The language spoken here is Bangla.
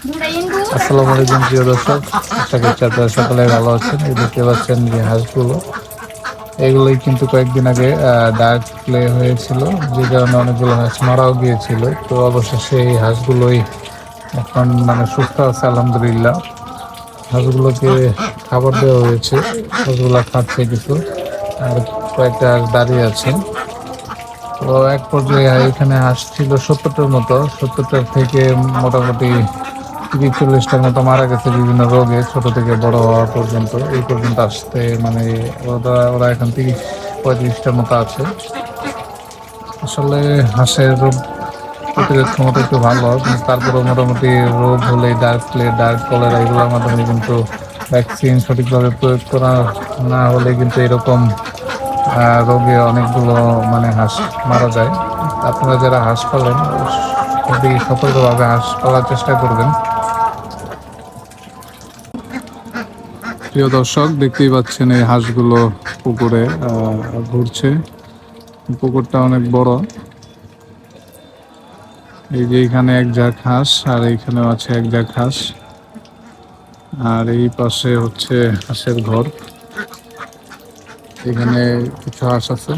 আসসালামু আলাইকুম, প্রিয় দর্শক। আশা করছি আপনারা সকলে ভালো আছেন। এই দেখতে পাচ্ছেন যে হাঁসগুলো। এগুলোই কিন্তু কয়েকদিন আগে ডার্ক প্লে হয়েছিল, যে কারণে অনেকগুলো হাঁস মারাও গিয়েছিল। তো অবশেষে এই হাঁসগুলোই এখন মানে সুস্থ আছে, আলহামদুলিল্লাহ। হাঁসগুলোকে খাবার দেওয়া হয়েছে। হাঁসগুলো খাচ্ছে কিছু। আর কয়েকটা হাঁস দাঁড়িয়ে আছে তো এক পর্যায়ে এখানে হাঁস ছিল সত্তরটার মতো। সত্তরটার থেকে মোটামুটি তিরিশ চল্লিশটার মতো মারা গেছে বিভিন্ন রোগে, ছোট থেকে বড় হওয়া পর্যন্ত। এই পর্যন্ত আসতে মানে ওরা ওরা এখন তিরিশ পঁয়ত্রিশটার মতো আছে। আসলে হাঁসের রোগ প্রতিরোধ ক্ষমতা একটু ভালো, কিন্তু তারপরেও মোটামুটি রোগ হলে ডার্ক প্লে, ডার্ক কলেরা এগুলোর মাধ্যমে কিন্তু ভ্যাকসিন সঠিকভাবে প্রয়োগ করা না হলে কিন্তু এরকম রোগে অনেকগুলো মানে হাঁস মারা যায়। আপনারা যারা হাঁস পালেন খুবই সতর্কভাবে হাঁস পালার চেষ্টা করবেন। প্রিয় দর্শক, দেখতেই পাচ্ছেন এই হাঁসগুলো পুকুরে ঘুরছে। পুকুরটা অনেক বড়। এই যে এখানে এক ঝাঁক হাঁস, আর এইখানেও আছে এক ঝাঁক হাঁস। আর এই পাশে হচ্ছে হাঁসের ঘর। এখানে কিছু হাঁস আছে।